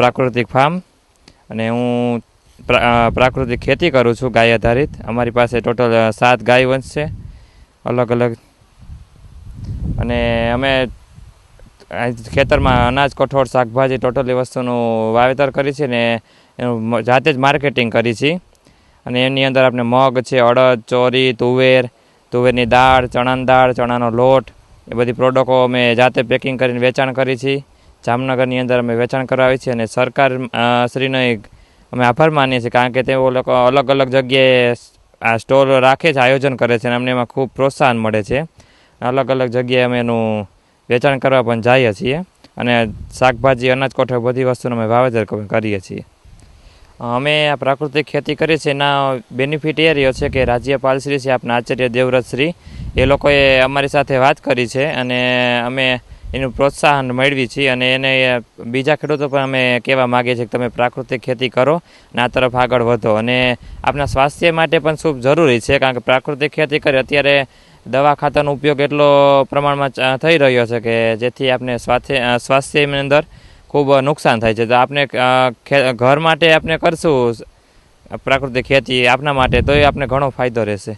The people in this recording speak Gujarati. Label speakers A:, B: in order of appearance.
A: પ્રાકૃતિક ફાર્મ અને હું પ્રા- પ્રાકૃતિક ખેતી કરું છું ગાય આધારિત. અમારી પાસે ટોટલ સાત ગાય વંશ છે. અલગ અલગ. અને અમે ખેતરમાં અનાજ, કઠોળ, શાકભાજી ટોટલી વસ્તુનું વાવેતર કરી છે ને એનું જાતે જ માર્કેટિંગ કરી છે. અને એની અંદર આપણે મગ છે, અડદ, ચોરી, તુવેર, તુવેરની દાળ, ચણાની દાળ, ચણાનો લોટ, એ બધી પ્રોડક્ટો અમે જાતે પેકિંગ કરીને વેચાણ કરી છે. જામનગરની અંદર અમે વેચાણ કરાવી છીએ અને સરકાર શ્રીનો એક અમે આભાર માનીએ છીએ કારણ કે તેઓ લોકો અલગ અલગ જગ્યાએ આ સ્ટોલ રાખે છે, આયોજન કરે છે અને અમને એમાં ખૂબ પ્રોત્સાહન મળે છે. અલગ અલગ જગ્યાએ અમે એનું વેચાણ કરવા પણ જઈએ છીએ અને શાકભાજી, અનાજ કોઠો બધી વસ્તુનું અમે વાવેતર કરીએ છીએ. અમે આ પ્રાકૃતિક ખેતી કરીએ છીએ. એના બેનિફિટ એ રહ્યો છે કે રાજ્યપાલ શ્રી છે આપણા આચાર્ય દેવવ્રત શ્રી, એ લોકોએ અમારી સાથે વાત કરી છે અને અમે એનું પ્રોત્સાહન મેળવી છીએ અને એને બીજા ખેડૂતો પણ અમે કહેવા માગીએ છીએ કે તમે પ્રાકૃતિક ખેતી કરો અને આ તરફ આગળ વધો. અને આપણા સ્વાસ્થ્ય માટે પણ ખૂબ જરૂરી છે કારણ કે પ્રાકૃતિક ખેતી કરી અત્યારે દવા ખાતરનો ઉપયોગ એટલો પ્રમાણમાં થઈ રહ્યો છે કે જેથી આપણે સ્વાસ્થ્ય સ્વાસ્થ્યની અંદર ખૂબ નુકસાન થાય છે. તો આપણે ઘર માટે આપણે કરશું પ્રાકૃતિક ખેતી આપના માટે તો એ આપણે ઘણો ફાયદો રહેશે.